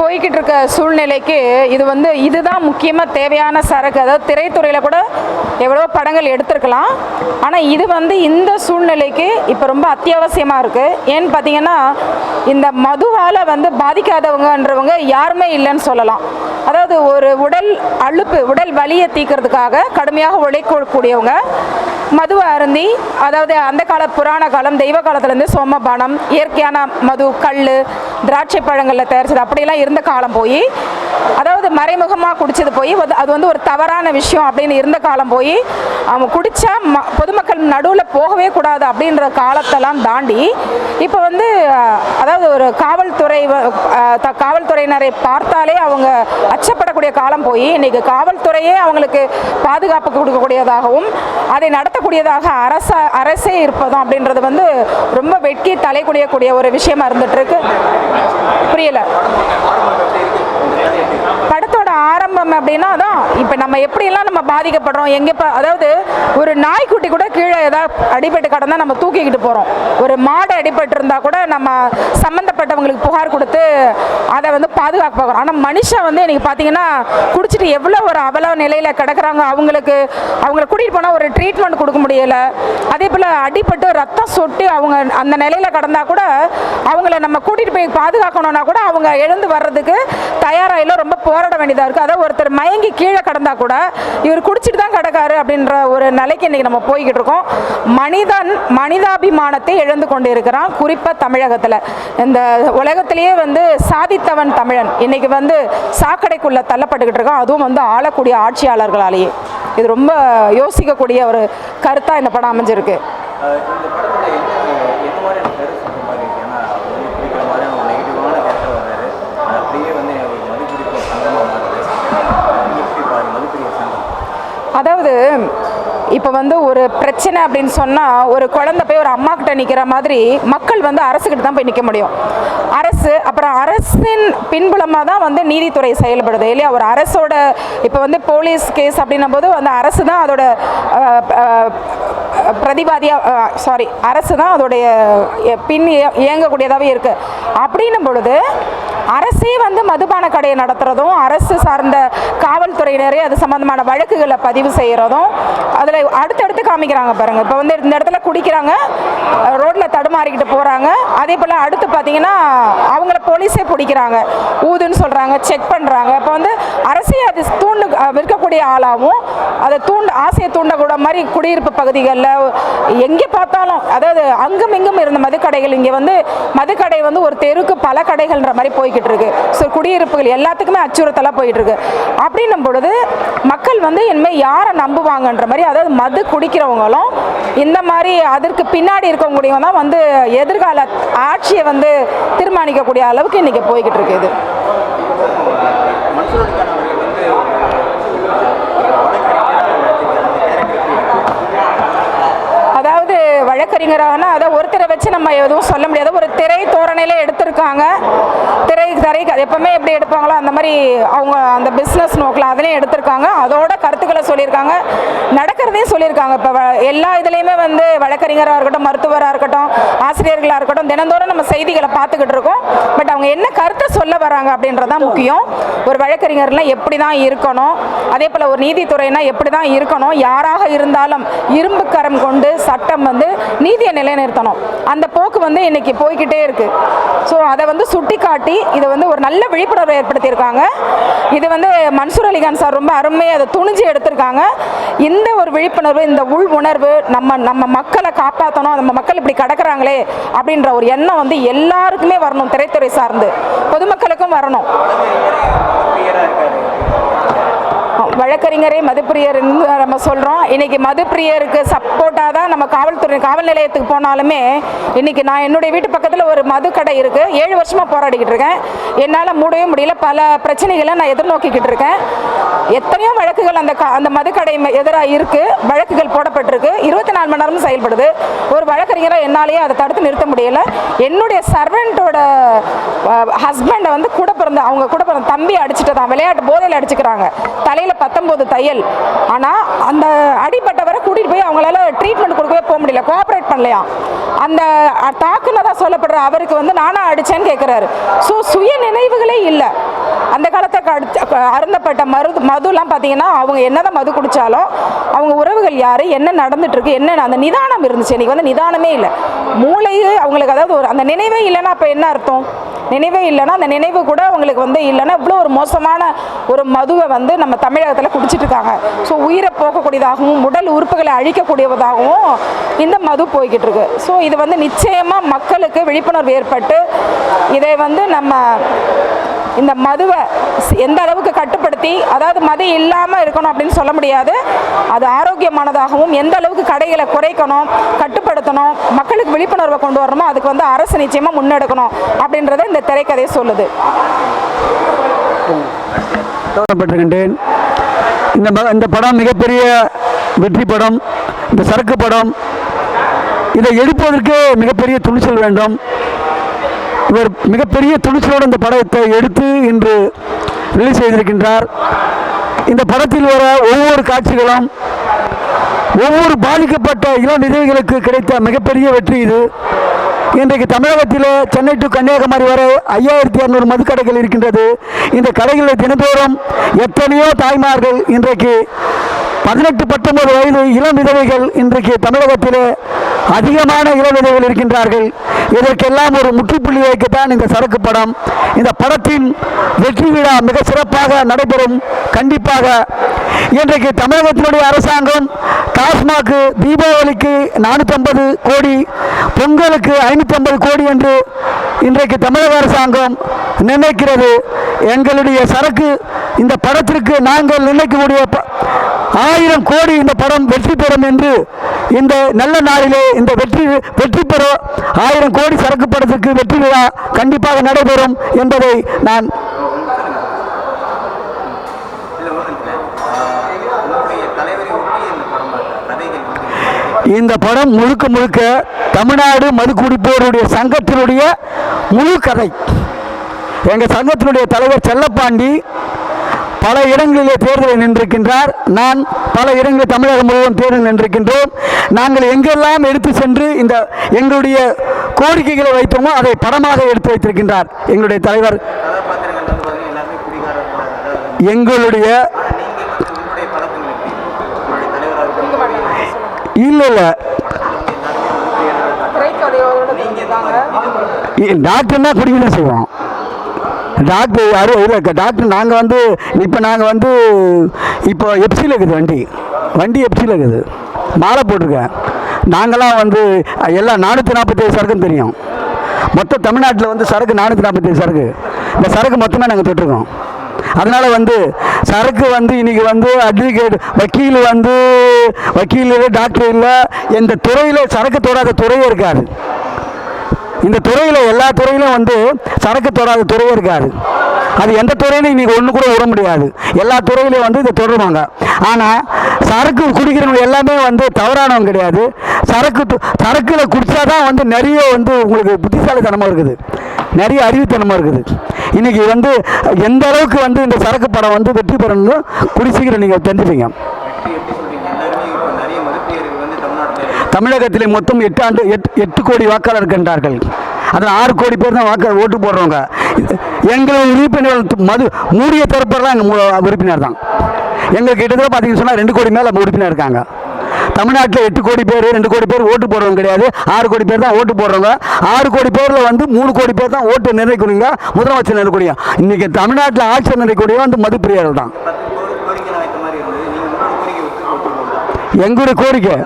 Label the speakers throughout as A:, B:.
A: போய்கிட்டு இருக்க சூழ்நிலைக்கு இது வந்து இதுதான் முக்கியமாக தேவையான சரக்கு. அதாவது திரைத்துறையில் கூட எவ்வளோ படங்கள் எடுத்திருக்கலாம். ஆனால் இது வந்து இந்த சூழ்நிலைக்கு இப்போ ரொம்ப அத்தியாவசியமாக இருக்குது ஏன்னு பார்த்தீங்கன்னா இந்த மதுவால் வந்து பாதிக்காதவங்கன்றவங்க யாருமே இல்லைன்னு சொல்லலாம். அதாவது ஒரு உடல் அலுப்பு உடல் வலியை தீக்கிறதுக்காக கடுமையாக உழைக்கக்கூடியவங்க மது அருந்தி அதாவது அந்த கால புராண காலம் தெய்வ காலத்துலேருந்து சோமபானம் இயற்கையான மது கல் திராட்சை பழங்களில் தயாரிச்சது. அப்படியெல்லாம் இருந்த காலம் போய் அதாவது மறைமுகமாக குடித்தது போய் அது- அது வந்து ஒரு தவறான விஷயம் அப்படின்னு இருந்த காலம் போய் அவங்க குடித்தா ம பொதுமக்கள் நடுவில் போகவே கூடாது அப்படின்ற காலத்தெல்லாம் தாண்டி இப்போ வந்து அதாவது ஒரு காவல்துறை த- காவல்துறையினரை பார்த்தாலே அவங்க அச்சப்படக்கூடிய காலம் போய் இன்றைக்கி காவல்துறையே அவங்களுக்கு பாதுகாப்பு கொடுக்கக்கூடியதாகவும் அதை நடத்தக்கூடியதாக அரச அரசே இருப்பதும் அப்படின்றது வந்து ரொம்ப வெட்கி தலைக்குடியக்கூடிய ஒரு விஷயமா இருந்துகிட்ருக்கு புரியலை? ஆரம்பம் அப்படின்னா அதான். இப்போ நம்ம எப்படியெல்லாம் நம்ம பாதிக்கப்படுறோம்? எங்கே இப்போ அதாவது ஒரு நாய்க்குட்டி கூட கீழே ஏதாவது அடிபட்டு கிடந்தா நம்ம தூக்கிக்கிட்டு போகிறோம் ஒரு மாடு அடிபட்டு இருந்தால் கூட நம்ம சம்மந்தப்பட்டவங்களுக்கு புகார் கொடுத்து அதை வந்து பாதுகாக்க பார்க்குறோம் ஆனால் மனுஷன் வந்து இன்னைக்கு பார்த்தீங்கன்னா குடிச்சிட்டு எவ்வளோ ஒரு அவல நிலையில் கிடக்குறாங்க. அவங்களுக்கு அவங்கள கூட்டிகிட்டு போனால் ஒரு ட்ரீட்மெண்ட் கொடுக்க முடியலை. அதே போல் அடிபட்டு ரத்தம் சொட்டு அவங்க அந்த நிலையில் கடந்தால் கூட அவங்கள நம்ம கூட்டிகிட்டு போய் பாதுகாக்கணும்னா கூட அவங்க எழுந்து வர்றதுக்கு தயாராகில ரொம்ப போராட வேண்டியதாக இருக்குது அதாவது ஒருத்தர் மயங்கி கீழே கிடந்தா கூட இவர் குடிச்சிட்டு தான் கிடக்காரு அப்படின்ற ஒரு நிலைக்கு இன்றைக்கி நம்ம போய்கிட்டு இருக்கோம். மனிதன் மனிதாபிமானத்தை இழந்து கொண்டு இருக்கிறான் குறிப்பாக தமிழகத்தில். இந்த உலகத்திலேயே வந்து சாதித்தவன் தமிழன். இன்னைக்கு வந்து சாக்கடைக்குள்ளே தள்ளப்பட்டுக்கிட்டு இருக்கான். அதுவும் வந்து ஆளக்கூடிய ஆட்சியாளர்களாலேயே. இது ரொம்ப யோசிக்கக்கூடிய ஒரு கருத்தாக இந்த படம் அமைஞ்சிருக்கு
B: அஹ் இந்த படத்துல என்ன எந்த மாதிரியான கருத்து சொல்ற மாதிரி இருக்கு ஏன்னா அவர் வந்து பிடிக்கிற மாதிரியான ஒரு நெகட்டிவான கேரக்டர் வர்றாரு அது அப்படியே வந்து ஒரு மதிப்பிடிப்பு சங்கமாக மாறுது அஹ் எப்படி பாரு மதிப்பிடிப்பு சங்கம்
A: அதாவது இப்போ வந்து ஒரு பிரச்சனை அப்படின்னு சொன்னால் ஒரு குழந்தை போய் ஒரு அம்மா கிட்ட நிற்கிற மாதிரி மக்கள் வந்து அரசுக்கிட்ட தான் போய் நிற்க முடியும். அரசு அப்புறம் அரசின் பின்புலமாக தான் வந்து நீதித்துறை செயல்படுது இல்லையா? ஒரு அரசோட இப்போ வந்து போலீஸ் கேஸ் அப்படின்னும் போது அந்த அரசு தான் அதோட பிரதிவாதியாக சாரி அரசு தான் அதோடைய பின் இயங்கக்கூடியதாகவே இருக்குது அப்படின்னும் பொழுது அரசே வந்து மதுபான கடையை நடத்துகிறதும் அரசு சார்ந்த காவல்துறையினரே அது சம்மந்தமான வழக்குகளை பதிவு செய்கிறதும் அதில் அடுத்தடுத்து காமிக்கிறாங்க பாருங்கள் இப்போ வந்து இந்த இடத்துல குடிக்கிறாங்க ரோட்டில் தடுமாறிக்கிட்டு போகிறாங்க அதே போல் அடுத்து பார்த்தீங்கன்னா அவங்கள போலீஸே பிடிக்கிறாங்க. ஊதுன்னு சொல்கிறாங்க செக் பண்ணுறாங்க இப்போ வந்து அரசே அது தூண்டு விற்கக்கூடிய ஆளாகவும் அதை தூண்ட ஆசையை தூண்டக்கூட மாதிரி குடியிருப்பு பகுதிகளில் எங்கே பார்த்தாலும் அதாவது அங்கும் இங்கும் இருந்த மதுக்கடைகள் இங்கே வந்து மதுக்கடை வந்து ஒரு தெருக்கு பல கடைகள்ன்ற மாதிரி போய்கிட்டு இருக்கு. ஸோ குடியிருப்புகள் எல்லாத்துக்குமே அச்சுறுத்தலாக போயிட்டு இருக்கு. அப்படின்னும் பொழுது மக்கள் வந்து இனிமேல் யாரை நம்புவாங்கன்ற மாதிரி அதாவது மது குடிக்கிறவங்களும் இந்த மாதிரி அதற்கு பின்னாடி இருக்கக்கூடியவங்க தான் வந்து எதிர்கால ஆட்சியை வந்து தீர்மானிக்கக்கூடிய அளவுக்கு இன்னைக்கு போய்கிட்டு இருக்குது இது
B: மன்சூருக்கான அவர்கள் வந்து
A: வழக்கறிஞராகனா அதை ஒருத்தரை வச்சு நம்ம எதுவும் சொல்ல முடியாது. ஒரு திரை தோரணையில் எடுத்திருக்காங்க. திரை திரை அது எப்பவுமே எப்படி எடுப்பாங்களோ அந்த மாதிரி அவங்க அந்த பிஸ்னஸ் நோக்கில் அதுலேயும் எடுத்திருக்காங்க. அதோட கருத்துக்களை சொல்லியிருக்காங்க. நடக்கிறதையும் சொல்லியிருக்காங்க. இப்போ எல்லா இதுலேயுமே வந்து வழக்கறிஞராக இருக்கட்டும் மருத்துவராக இருக்கட்டும் ஆசிரியர்களாக இருக்கட்டும் தினந்தோறும் நம்ம செய்திகளை பார்த்துக்கிட்டு இருக்கோம். பட் அவங்க என்ன கருத்தை சொல்ல வராங்க அப்படின்றதான் முக்கியம். ஒரு வழக்கறிஞர்லாம் எப்படி தான் இருக்கணும்? அதே போல் ஒரு நீதித்துறைனா எப்படி தான் இருக்கணும்? யாராக இருந்தாலும் இரும்பு கரம் கொண்டு சட்டம் வந்து நீதியை நிலைநிறுத்தணும். அந்த போக்கு வந்து இன்னைக்கு போய்கிட்டே இருக்கு. ஸோ அதை வந்து சுட்டி காட்டி இதை வந்து ஒரு நல்ல விழிப்புணர்வை ஏற்படுத்தியிருக்காங்க. இது வந்து மன்சூர் அலிகான் சார் ரொம்ப அருமையாக அதை துணிஞ்சு எடுத்திருக்காங்க. இந்த ஒரு விழிப்புணர்வு இந்த உள் உணர்வு நம்ம நம்ம மக்களை காப்பாற்றணும் நம்ம மக்கள் இப்படி கிடக்குறாங்களே அப்படின்ற ஒரு எண்ணம் வந்து எல்லாருக்குமே வரணும் திரைத்துறை சார்ந்து. பொதுமக்களுக்கும் வரணும். வழக்கறிஞரே மதுப்பிரியர் நம்ம சொல்கிறோம் இன்னைக்கு மதுப்பிரியருக்கு சப்போர்ட்டாக தான் நம்ம காவல்துறை காவல் நிலையத்துக்கு போனாலுமே இன்னைக்கு நான் என்னுடைய வீட்டு பக்கத்தில் ஒரு மது கடை இருக்குது ஏழு வருஷமாக போராடிக்கிட்டு இருக்கேன். என்னால் மூடவே முடியல. பல பிரச்சனைகளை நான் எதிர்நோக்கிக்கிட்டு இருக்கேன். எத்தனையோ வழக்குகள் அந்த அந்த மதுக்கடை எதிராக இருக்குது வழக்குகள் போடப்பட்டிருக்கு. இருபத்தி நாலு மணி நேரமும் செயல்படுது. ஒரு வழக்கறிஞராக என்னாலேயே அதை தடுத்து நிறுத்த முடியலை. என்னுடைய சர்வெண்ட்டோட ஹஸ்பண்டை வந்து கூட பிறந்த அவங்க கூட பிறந்த தம்பி அடிச்சுட்டு தான் விளையாட்டு போதையில் அடிச்சுக்கிறாங்க. தலையில் கையில் பத்தொம்போது தையல். ஆனால் அந்த அடிப்பட்டவரை கூட்டிகிட்டு போய் அவங்களால ட்ரீட்மெண்ட் கொடுக்கவே போக முடியல. கோஆப்ரேட் பண்ணலையா? அந்த தாக்குனதாக தாக்குனதா சொல்லப்படுற அவருக்கு வந்து நானாக அடிச்சேன்னு கேட்குறாரு ஸோ சுய நினைவுகளே இல்லை. அந்த காலத்துக்கு கடிச்ச அருந்தப்பட்ட மருது மதுலாம் பார்த்தீங்கன்னா அவங்க என்னதான் மது குடித்தாலும் அவங்க உறவுகள் யார் என்ன நடந்துட்டுருக்கு என்னென்ன என்ன அந்த நிதானம் இருந்துச்சு. இன்னைக்கு வந்து நிதானமே இல்லை. மூளையே அவங்களுக்கு அதாவது ஒரு அந்த நினைவே இல்லைன்னா அப்போ என்ன அர்த்தம்? நினைவே இல்லைன்னா அந்த நினைவு கூட அவங்களுக்கு வந்து இல்லைன்னா இவ்வளோ ஒரு மோசமான ஒரு மதுவை வந்து நம்ம தமிழகத்தில் குடிச்சிட்டு இருக்காங்க ஸோ உயிரை போக்கக்கூடியதாகவும் உடல் உறுப்புகளை அழிக்கக்கூடியதாகவும் இந்த மது போய்கிட்டு இருக்கு ஸோ இது வந்து நிச்சயமாக மக்களுக்கு விழிப்புணர்வு ஏற்பட்டு இதை வந்து நம்ம இந்த மதுவை எந்த அளவுக்கு கட்டுப்படுத்தி அதாவது மது இல்லாமல் இருக்கணும் அப்படின்னு சொல்ல முடியாது. அது ஆரோக்கியமானதாகவும் எந்த அளவுக்கு கடைகளை குறைக்கணும் கட்டுப்படுத்தணும் மக்களுக்கு விழிப்புணர்வை கொண்டு வரணுமோ அதுக்கு வந்து அரசு நிச்சயமாக முன்னெடுக்கணும் அப்படின்றத இந்த திரைக்கதையை சொல்லுது.
C: பெற்றுகின்றேன் இந்த இந்த படம் மிகப்பெரிய வெற்றி படம் இந்த சரக்கு படம் இதை எடுப்பதற்கு மிகப்பெரிய துணிச்சல் வேண்டும். இவர் மிகப்பெரிய துணிச்சலோடு இந்த படத்தை எடுத்து இன்று ரிலீஸ் செய்திருக்கின்றார். இந்த படத்தில் வர ஒவ்வொரு காட்சிகளும் ஒவ்வொரு பாதிக்கப்பட்ட இளம் விதவைகளுக்கு கிடைத்த மிகப்பெரிய வெற்றி இது. இன்றைக்கு தமிழகத்தில் சென்னை டு கன்னியாகுமரி வரை ஐயாயிரத்தி இரநூறு மதுக்கடைகள் இருக்கின்றது. இந்த கடைகளில் தினந்தோறும் எத்தனையோ தாய்மார்கள் இன்றைக்கு பதினெட்டு பத்தொன்பது வயது இளம் விதவைகள் இன்றைக்கு தமிழகத்திலே அதிகமான இளம் விதவைகள் இருக்கின்றார்கள். இதற்கெல்லாம் ஒரு முற்றுப்புள்ளி வைக்கத்தான் இந்த சரக்கு படம். இந்த படத்தின் வெற்றி விழா மிக சிறப்பாக நடைபெறும். கண்டிப்பாக இன்றைக்கு தமிழகத்தினுடைய அரசாங்கம் டாஸ்மாக் தீபாவளிக்கு நானூற்றம்பது கோடி பொங்கலுக்கு ஐநூற்றம்பது கோடி என்று இன்றைக்கு தமிழக அரசாங்கம் நிர்ணயிக்கிறது. எங்களுடைய சரக்கு இந்த படத்திற்கு நாங்கள் நிர்ணயிக்கக்கூடிய ப- ஆயிரம் கோடி இந்த படம் வெற்றி பெறும் என்று இந்த நல்ல நாளிலே இந்த வெற்றி வெற்றி பெற ஆயிரம் கோடி சரக்கு படத்துக்கு வெற்றி விழா கண்டிப்பாக நடைபெறும் என்பதை நான்
B: இந்த படம்
C: இந்த படம் முழுக்க முழுக்க தமிழ்நாடு மதுக்குடிப்போருடைய சங்கத்தினுடைய முழு கதை. எங்கள் சங்கத்தினுடைய தலைவர் செல்லப்பாண்டி பல இடங்களிலே தேர்தலில் நின்றிருக்கின்றார். நான் பல இடங்களில் தமிழகம் முழுவதும் தேர்தலில் நின்றிருக்கின்றோம். நாங்கள் எங்கெல்லாம் எடுத்து சென்று இந்த எங்களுடைய கோரிக்கைகளை வைத்தோமோ அதை படமாக எடுத்து வைத்திருக்கின்றார். எங்களுடைய தலைவர் எங்களுடைய இல்லை இல்லை. டாக்டர்னா குடிக்க தான் செய்வோம். டாக்டர் யாரும் இல்லை டாக்டர் நாங்கள் வந்து இப்போ நாங்கள் வந்து இப்போ எப்சியில் இருக்குது வண்டி. வண்டி எப்சியில் இருக்குது. மாலை போட்டிருக்கேன். நாங்களாம் வந்து எல்லாம் நானூற்றி நாற்பத்தேழு சரக்குன்னு தெரியும். மொத்தம் தமிழ்நாட்டில் வந்து சரக்கு நானூற்றி நாற்பத்தேழு சரக்கு. இந்த சரக்கு மொத்தமாக நாங்கள் தொட்டிருக்கோம். அதனால் வந்து சரக்கு வந்து இன்றைக்கி வந்து அட்வொகேட் வக்கீல் வந்து வக்கீல் இல்லை டாக்டர் இல்லை எந்த துறையில் சரக்கு தொடாத துறையே இருக்காது. இந்த துறையில் எல்லா துறையிலும் வந்து சரக்கு தொடாத துறையே இருக்காது. அது எந்த துறையிலும் இன்றைக்கி ஒன்று கூட விட முடியாது. எல்லா துறையிலையும் வந்து இதை தொடருவாங்க. ஆனால் சரக்கு குடிக்கிறவங்க எல்லாமே வந்து தவறானவங்க கிடையாது. சரக்கு து- குடித்தா தான் வந்து நிறைய வந்து உங்களுக்கு புத்திசாலித்தனமாக இருக்குது. நிறைய அறிவுத்தனமாக இருக்குது. இன்றைக்கி வந்து எந்த அளவுக்கு வந்து இந்த சரக்கு படம் வந்து வெற்றி பெறணும்னு குடிச்சிக்கிற நீங்கள் தெரிஞ்சுப்பீங்க. தமிழகத்திலே மொத்தம் எட்டு ஆண்டு எட்டு எட்டு கோடி வாக்காளர் இருக்கின்றார்கள். அதில் ஆறு கோடி பேர் தான் வாக்கு ஓட்டு போடுறவங்க. எங்கள் உறுப்பினர்கள் மது மூடிய தரப்பெல்லாம் எங்கள் உறுப்பினர் தான். எங்கள் கிட்டத்தட்ட பார்த்தீங்கன்னு சொன்னால் ரெண்டு கோடி மேலே உறுப்பினர் இருக்காங்க. தமிழ்நாட்டில் எட்டு கோடி பேர் ரெண்டு கோடி பேர் ஓட்டு போடுறவங்க கிடையாது. ஆறு கோடி பேர் தான் ஓட்டு போடுறவங்க. ஆறு கோடி பேரில் வந்து மூணு கோடி பேர் தான் ஓட்டு நிர்ணயிக்கணுங்க முதலமைச்சர் நிர்ணயிக்கூடிய இன்றைக்கி தமிழ்நாட்டில் ஆட்சியர் நிர்ணயிக்கூடிய வந்து மதுப்பிரியர்கள் தான்
B: பத்து கோடி கோரிக்கை வைத்த மாதிரி இருந்தது நீங்கள் உங்களோட கோரிக்கை ஒத்து ஒத்து போகலாம்
C: எங்களுடைய கோரிக்கை.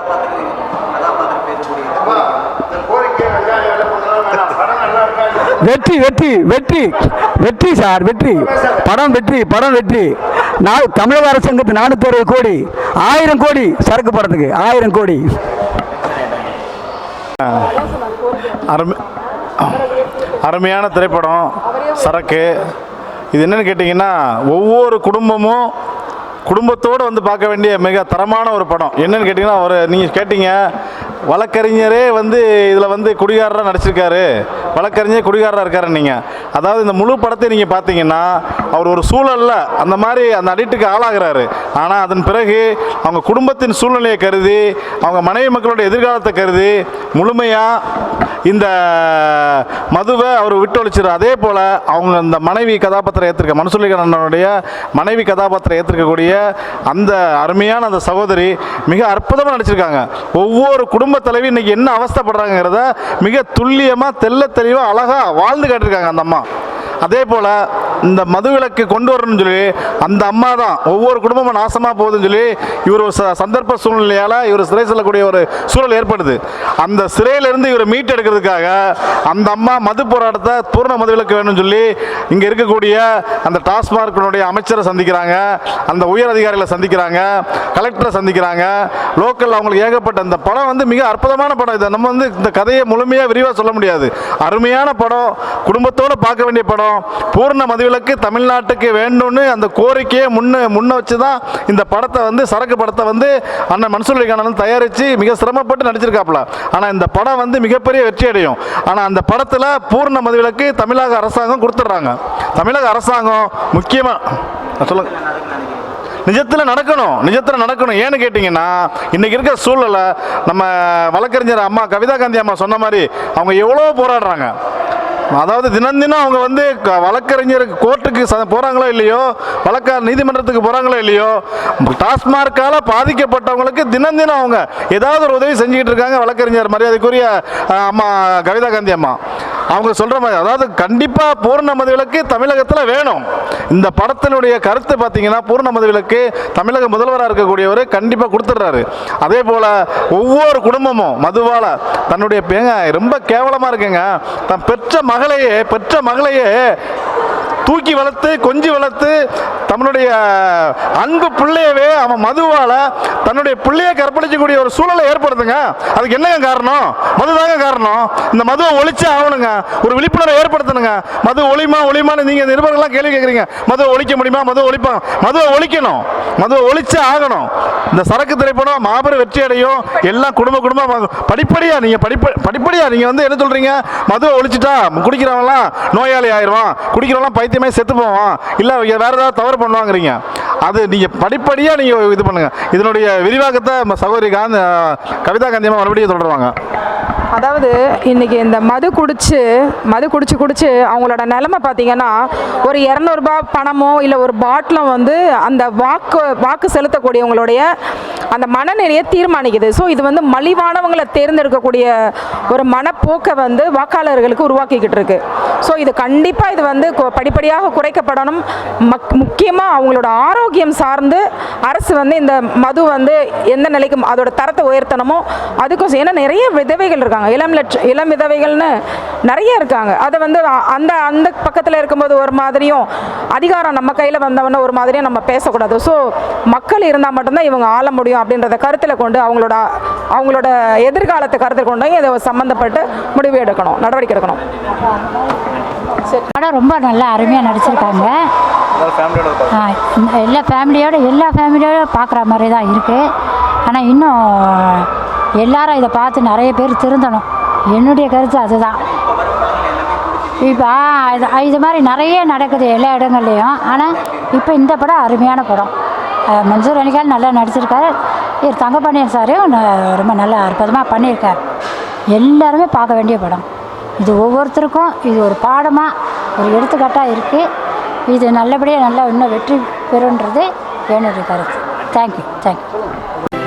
C: வெற்றி வெற்றி வெற்றி. வெற்றி சார் வெற்றி. படம் வெற்றி படம் வெற்றி. நான் தமிழக அரசாங்கத்து நானூற்றி அறுபது கோடி. ஆயிரம் கோடி சரக்கு படத்துக்கு. ஆயிரம் கோடி.
D: அருமை அருமையான திரைப்படம் சரக்கு. இது என்னன்னு கேட்டிங்கன்னா ஒவ்வொரு குடும்பமும் குடும்பத்தோடு வந்து பார்க்க வேண்டிய மிக தரமான ஒரு படம். என்னன்னு கேட்டிங்கன்னா அவர் நீங்கள் கேட்டீங்க வழக்கறிஞரே வந்து இதில் வந்து குடிகாரராக நடிச்சிருக்காரு. வழக்கறிஞர் குடிகாரராக இருக்காரு நீங்கள் அதாவது இந்த முழு படத்தை நீங்கள் பார்த்தீங்கன்னா அவர் ஒரு சூழலில் அந்த மாதிரி அந்த அடிட்டுக்கு ஆளாகிறாரு. ஆனால் அதன் பிறகு அவங்க குடும்பத்தின் சூழ்நிலையை கருதி அவங்க மனைவி மக்களுடைய எதிர்காலத்தை கருதி முழுமையாக இந்த மதுவை அவர் விட்டு அதே போல் அவங்க இந்த மனைவி கதாபாத்திரம் ஏற்றிருக்க மனசுலிகண்ணனுடைய மனைவி கதாபாத்திரம் ஏற்றிருக்கக்கூடிய அந்த அருமையான அந்த சகோதரி மிக அற்புதமாக நடிச்சிருக்காங்க. ஒவ்வொரு குடும்ப தலைவி இன்னைக்கு என்ன அவஸ்தைப்படுறாங்கிறத மிக துல்லியமாக தெல்ல தெளிவாக அழகாக வாழ்ந்து காட்டியிருக்காங்க அந்த அம்மா. அதே போல் இந்த மதுவிலக்கு கொண்டு வரணும்னு சொல்லி அந்த அம்மா தான். ஒவ்வொரு குடும்பமும் நாசமாக போகுதுன்னு சொல்லி இவர் ச- சந்தர்ப்ப சூழ்நிலையால் இவர் சிறை செல்லக்கூடிய ஒரு சூழல் ஏற்படுது. அந்த சிறையிலிருந்து இவரை மீட்டெடுக்கிறதுக்காக அந்த அம்மா மது போராட்டத்தை பூர்ண மதுவிலக்கு வேணும்னு சொல்லி இங்கே இருக்கக்கூடிய அந்த டாஸ்மார்க்கினுடைய அமைச்சரை சந்திக்கிறாங்க. அந்த உயர் அதிகாரிகளை சந்திக்கிறாங்க. கலெக்டரை சந்திக்கிறாங்க. லோக்கல் அவங்களுக்கு ஏகப்பட்ட இந்த படம் வந்து மிக அற்புதமான படம் இதை. நம்ம வந்து இந்த கதையை முழுமையாக விரிவாக சொல்ல முடியாது. அருமையான படம். குடும்பத்தோடு பார்க்க வேண்டிய படம். பூர்ண மதுவிலக்கு தமிழ்நாட்டுக்கு வேண்டும்னு அந்த கோரிக்கையை முன்ன முன்ன வச்சு தான் இந்த படத்தை வந்து சரக்கு படத்தை வந்து அண்ணன் மன்சூர் அலிகானன் தயாரித்து மிக சிரமப்பட்டு நடிச்சிருக்காப்புல. ஆனால் இந்த படம் வந்து மிகப்பெரிய வெற்றி அடையும். ஆனால் அந்த படத்தில் பூர்ண மதுவிலக்கு தமிழக அரசாங்கம் கொடுத்துட்றாங்க. தமிழக அரசாங்கம் முக்கியமாக சொல்லுங்க. நிஜத்தில் நடக்கணும். நிஜத்தில் நடக்கணும். ஏன்னு கேட்டிங்கன்னா இன்றைக்கி இருக்கிற சூழலை நம்ம வழக்கறிஞர் அம்மா கவிதா காந்தி அம்மா சொன்ன மாதிரி அவங்க எவ்வளோ போராடுறாங்க. அதாவது தினம் தினம் அவங்க வந்து க- வழக்கறிஞர் கோர்ட்டுக்கு ச போகிறாங்களோ இல்லையோ வழக்க நீதிமன்றத்துக்கு போகிறாங்களோ இல்லையோ டாஸ்மார்க்கால் பாதிக்கப்பட்டவங்களுக்கு தினம் தினம் அவங்க ஏதாவது ஒரு உதவி செஞ்சுக்கிட்டு இருக்காங்க வழக்கறிஞர் மரியாதைக்குரிய அம்மா கவிதா காந்தி அம்மா. அவங்க சொல்கிற மாதிரி அதாவது கண்டிப்பாக பூர்ணமதி விளக்கு தமிழகத்தில் வேணும். இந்த படத்தினுடைய கருத்து பார்த்தீங்கன்னா பூர்ணமதி விளக்கு தமிழக முதல்வராக இருக்கக்கூடியவர் கண்டிப்பாக கொடுத்துட்றாரு. அதே போல் ஒவ்வொரு குடும்பமும் மதுவால் தன்னுடைய ரொம்ப கேவலமாக இருக்குங்க. தன் பெற்ற மகளையே பெற்ற மகளையே தூக்கி வளர்த்து கொஞ்சி வளர்த்து தன்னுடைய அன்பு பிள்ளையவே அவன் மதுவால் தன்னுடைய பிள்ளையை கற்பழிக்கக்கூடிய ஒரு சூழலை ஏற்படுத்துங்க. அதுக்கு என்னங்க காரணம்? மதுதாங்க காரணம். இந்த மதுவை ஒழிச்சே ஆகணுங்க. ஒரு விழிப்புணர்வை ஏற்படுத்தணுங்க. மது ஒளிமா ஒளிமான்னு நீங்கள் நிருபர்கள்லாம் கேள்வி கேட்குறீங்க. மதுவை ஒழிக்க முடியுமா? மதுவை ஒழிப்பாங்க மதுவை ஒழிக்கணும். மதுவை ஒழிச்சே ஆகணும். இந்த சரக்கு திரைப்படம் மாபெரும் வெற்றி அடையும் எல்லாம் குடும்ப குடும்பம் படிப்படியா நீங்கள் படிப்ப படிப்படியா நீங்கள் வந்து என்ன சொல்கிறீங்க மதுவை ஒழிச்சிட்டா குடிக்கிறவன்லாம் நோயாளி ஆயிடுவான். குடிக்கிறவங்களாம் பைத்தியம் செத்து போவோம். இல்லை வேறு ஏதாவது தவறு பண்ணுவாங்கிறீங்க. அது நீங்கள் படிப்படியாக நீங்கள் இது பண்ணுங்கள் இதனுடைய விரிவாக்கத்தை நம்ம சகோதரி காந்த் கவிதா காந்தியமாக மறுபடியும் தொடருவாங்க
A: அதாவது இன்னைக்கு இந்த மது குடித்து மது குடித்து குடித்து அவங்களோட நிலமை பார்த்தீங்கன்னா ஒரு இரநூறுபா பணமோ இல்லை ஒரு பாட்டிலும் வந்து அந்த வாக்கு வாக்கு செலுத்தக்கூடியவங்களுடைய அந்த மனநிலையை தீர்மானிக்குது. ஸோ இது வந்து மலிவானவங்களை தேர்ந்தெடுக்கக்கூடிய ஒரு மனப்போக்கை வந்து வாக்காளர்களுக்கு உருவாக்கிக்கிட்டு இருக்கு. ஸோ இது கண்டிப்பாக இது வந்து படிப்படியாக குறைக்கப்படணும். மக் முக்கியமாக அவங்களோட ஆரோக்கியம் சார்ந்து அரசு வந்து இந்த மது வந்து எந்த நிலைக்கும் அதோட தரத்தை உயர்த்தணுமோ அதுக்கும் ஏன்னா நிறைய விதவைகள் இருக்காங்க. இளம் லட்ச இளம் விதவைகள்னு நிறைய இருக்காங்க. அதை வந்து அந்த அந்த பக்கத்தில் இருக்கும்போது ஒரு மாதிரியும் அதிகாரம் நம்ம கையில் வந்தவொன்னே ஒரு மாதிரியும் நம்ம பேசக்கூடாது. ஸோ மக்கள் இருந்தால் மட்டும்தான் இவங்க ஆள முடியும் அப்படின்றத கருத்தில் கொண்டு அவங்களோட அவங்களோட எதிர்காலத்தை கருத்தில் கொண்டு இதை சம்மந்தப்பட்டு முடிவு எடுக்கணும் நடவடிக்கை எடுக்கணும்.
E: படம் ரொம்ப நல்லா அருமையாக நடிச்சிருக்காங்க. எல்லா ஃபேமிலியோட எல்லா ஃபேமிலியோட பார்க்குற மாதிரி தான் இருக்குது ஆனால் இன்னும் எல்லாரும் இதை பார்த்து நிறைய பேர் திருந்தணும். என்னுடைய கருத்து அதுதான். இப்போ இது இது மாதிரி நிறைய நடக்குது எல்லா இடங்கள்லையும். ஆனால் இப்போ இந்த படம் அருமையான படம். மஞ்சூர் மன்சூர் அலிகான் நல்லா நடிச்சிருக்காரு. இவர் தங்கப்பாண்டியன் சாரையும் ரொம்ப நல்லா அற்புதமாக பண்ணியிருக்கார். எல்லாருமே பார்க்க வேண்டிய படம். இது ஒவ்வொருத்தருக்கும் இது ஒரு பாடமாக ஒரு எடுத்துக்காட்டாக இருக்குது இது நல்லபடியாக நல்லா இன்னும் வெற்றி பெறுன்றது என்னுடைய கருத்து. Thank you thank you